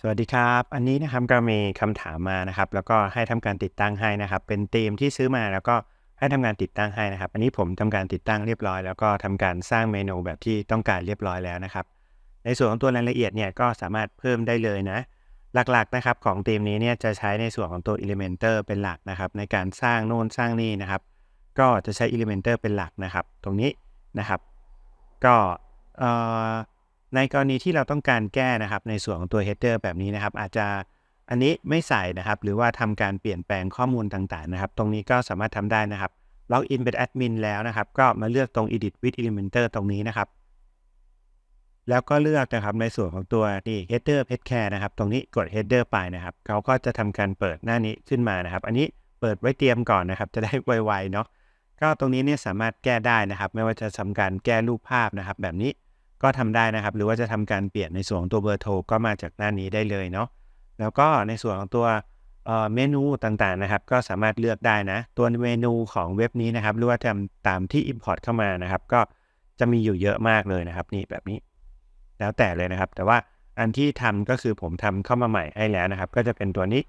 สวัสดีครับ อันนี้นะครับก็มีคำถามมานะครับ แล้วก็ให้ทำการติดตั้งให้นะครับ เป็นธีมที่ซื้อมาแล้วก็ให้ทำการติดตั้งให้นะครับ อันนี้ผมทำการติดตั้งเรียบร้อย แล้วก็ทำการสร้างเมนูแบบที่ต้องการเรียบร้อยแล้วนะครับ ในส่วนของตัวรายละเอียดเนี่ยก็สามารถเพิ่มได้เลยนะ หลักๆนะครับของธีมนี้เนี่ยจะใช้ในส่วนของตัว Elementor เป็นหลักนะครับ ในการสร้างโน่นสร้างนี่นะครับ ก็จะใช้ Elementor เป็นหลักนะครับ ตรงนี้นะครับ ก็เอ่อ ในกรณีที่เราต้องการแก้นะครับ ในส่วนของตัว header แบบนี้นะครับ อาจจะอันนี้ไม่ใส่นะครับ หรือว่าทำการเปลี่ยนแปลงข้อมูลต่างๆนะครับ ตรงนี้ก็สามารถทำได้นะครับล็อกอินเป็นแอดมินแล้วนะครับ ก็มาเลือกตรง edit with Elementor ตรงนี้นะครับ แล้วก็เลือกนะครับในส่วนของตัวนี่ header pet care นะครับ ตรงนี้กด header ไปนะครับ เขาก็จะทำการเปิดหน้านี้ขึ้นมานะครับ อันนี้เปิดไว้เตรียมก่อนนะครับ จะได้ไวๆเนาะก็ตรงนี้เนี่ยสามารถแก้ได้นะครับ ไม่ว่าจะทำการแก้รูปภาพนะครับ แบบนี้ ก็ทำได้นะครับ หรือว่าจะทำการเปลี่ยนในส่วนของตัวเบอร์โทรก็มาจากหน้านี้ได้เลยเนาะแล้วก็ในส่วนของตัวเมนูต่างๆนะครับ ก็สามารถเลือกได้นะ ตัวเมนูของเว็บนี้นะครับ หรือว่าทำตามที่ Import เข้ามานะครับ ก็จะมีอยู่เยอะมากเลยนะครับนี่แบบนี้ แล้วแต่เลยนะครับ แต่ว่าอันที่ทำก็คือผมทำเข้ามาใหม่ให้แล้วนะครับ ก็จะเป็นตัวนี้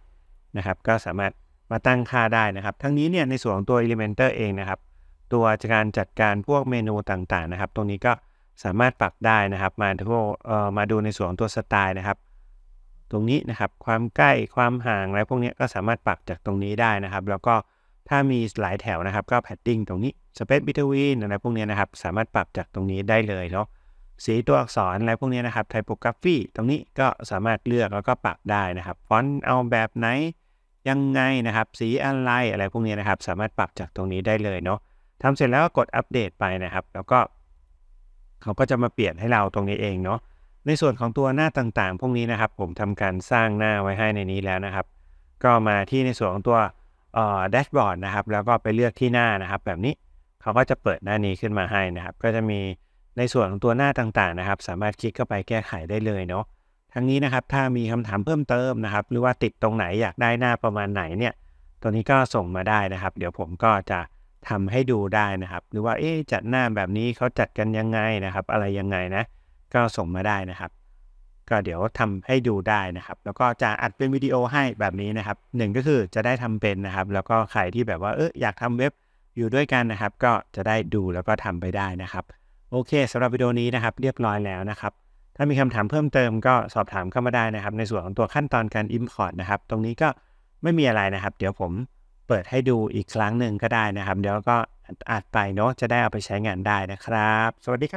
นะครับ ก็สามารถมาตั้งค่าได้นะครับ ทั้งนี้เนี่ยในส่วนของตัว Elementor เองนะครับ ตัวการจัดการพวกเมนูต่างๆนะครับ ตรงนี้ก็ สามารถปรับได้นะครับ มาดูเอ่อมาดูในส่วนตัวสไตล์นะครับ ตรงนี้นะครับความใกล้ความห่างอะไรพวกนี้ก็สามารถปรับจากตรงนี้ได้นะครับ แล้วก็ถ้ามีหลายแถวนะครับ ก็แพดดิ้งตรงนี้ Space Between อะไรพวกนี้นะครับ สามารถปรับจากตรงนี้ได้เลยเนาะสีตัวอักษรอะไรพวกนี้นะครับ Typography ตรงนี้ก็สามารถเลือกแล้วก็ปรับได้นะครับฟอนต์เอาแบบไหนยังไงนะครับ สีอะไรอะไรพวกนี้นะครับ สามารถปรับจากตรงนี้ได้เลยเนาะทำเสร็จแล้วก็กดอัปเดตไปนะครับ แล้วก็ เขาก็จะมาเปลี่ยนให้เราตรงนี้เองเนาะในส่วนของตัวหน้าต่างๆ พวกนี้นะครับ ผมทำการสร้างหน้าไว้ให้ในนี้แล้วนะครับ ก็มาที่ในส่วนของตัวเอ่อแดชบอร์ดนะครับ แล้วก็ไปเลือกที่หน้านะครับ แบบนี้เขาก็จะเปิดหน้านี้ขึ้นมาให้นะครับ ก็จะมีในส่วนของตัวหน้าต่างๆนะครับ สามารถคลิกเข้าไปแก้ไขได้เลยเนาะทั้งนี้นะครับถ้ามีคำถามเพิ่มเติมนะครับ หรือว่าติดตรงไหนอยากได้หน้าประมาณไหนเนี่ยตัวนี้ก็ส่งมาได้นะครับ เดี๋ยวผมก็จะ ทำให้ดูได้นะครับ หรือว่าเอ๊จัดหน้าแบบนี้เขาจัดกันยังไงนะครับ อะไรยังไงนะ ก็ส่งมาได้นะครับ ก็เดี๋ยวทำให้ดูได้นะครับ แล้วก็จะอัดเป็นวิดีโอให้แบบนี้นะครับหนึ่งก็คือจะได้ทำเป็นนะครับ แล้วก็ใครที่แบบว่าเอออยากทำเว็บอยู่ด้วยกันนะครับ ก็จะได้ดูแล้วก็ทำไปได้นะครับ โอเคสำหรับวิดีโอนี้นะครับ เรียบร้อยแล้วนะครับ ถ้ามีคำถามเพิ่มเติมก็สอบถามเข้ามาได้นะครับ ในส่วนของตัวขั้นตอนการ Import นะครับ ตรงนี้ก็ไม่มีอะไรนะครับ เดี๋ยวผม เปิดให้ดูอีกครั้งหนึ่งก็ได้นะครับ เดี๋ยวก็อัดไปเนาะจะได้เอาไปใช้งานได้นะครับ สวัสดีครับ